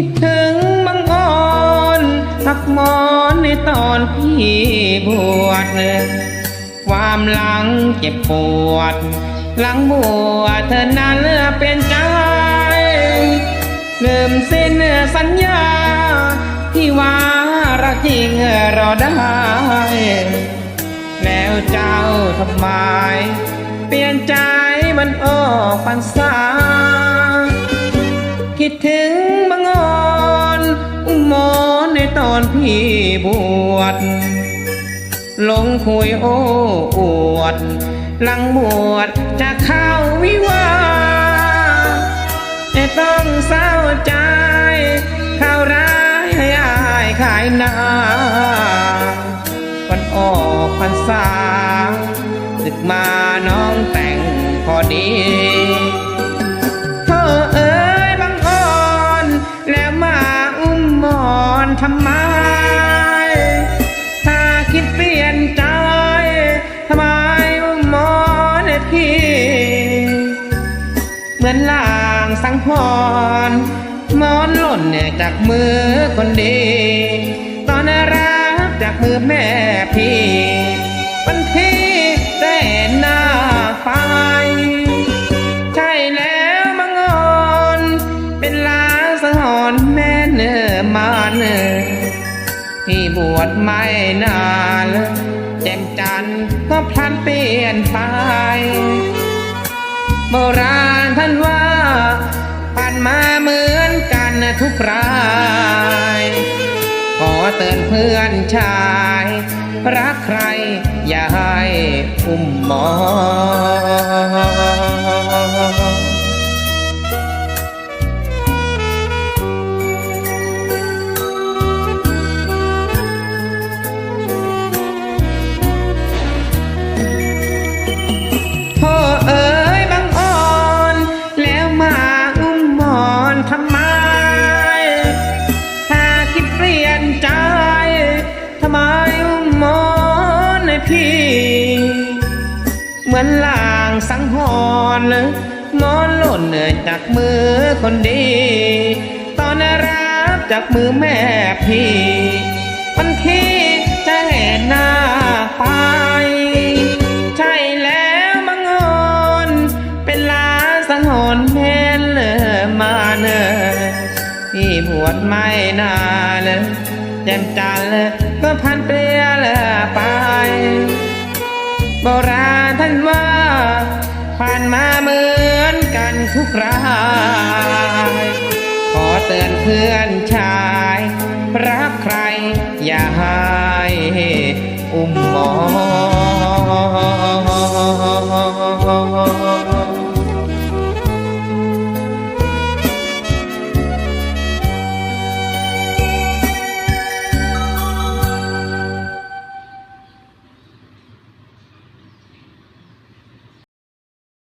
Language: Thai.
คิดถึงบังอ่อนพักมอนในตอนพี่บวชความหลังเจ็บปวด หลังบวชเธอนั้นเป็นใจลืมสิ้นสัญญา ที่ว่ารักจริงรอได้ แล้วเจ้าทำไม เปลี่ยนใจมันออกพรรษา คิดถึงบังอ อนพี่บวชลงคุยโอ้อวด หลังบวชจะเข้าวิวาห์แต่ต้องเศร้าใจ เข่าร้ายให้อายขายหน้าวันออกพรรษาศึกมาน้องแต่งพอดี อนลางสังพรหมอนหล่นเนี่ยจากมือคนดี ตอนรับจากมือแม่พี่วันที่ได้หน้าไฟใช่แล้วมังอ่อนเป็นลางสังหรณ์แม่เนื้อมาเนื้อที่บวชไม่นานแจ่มจันก็พลันเปลี่ยนไปโบราณานว่าผ่านมาเหมือนกันทุกราย ขอเตือนเพื่อนชาย รักใครอย่าให้อุ้มหมอง พี่ เหมือนลางสังหรณ์หมอนหล่นจากมือคนดี ตอนรับจากมือแม่พี่วันที่จะเห็นหน้าไป ใช่แล้วมังอนเป็นลาสังหรณ์แม่นเลยมาเนอพี่บวชไม่นานเลยแจ่มจันทร์เลยก็พันเปลี่ ครายขอเตือนเพื่อนชาย รักใครอย่าให้อุ้มมอง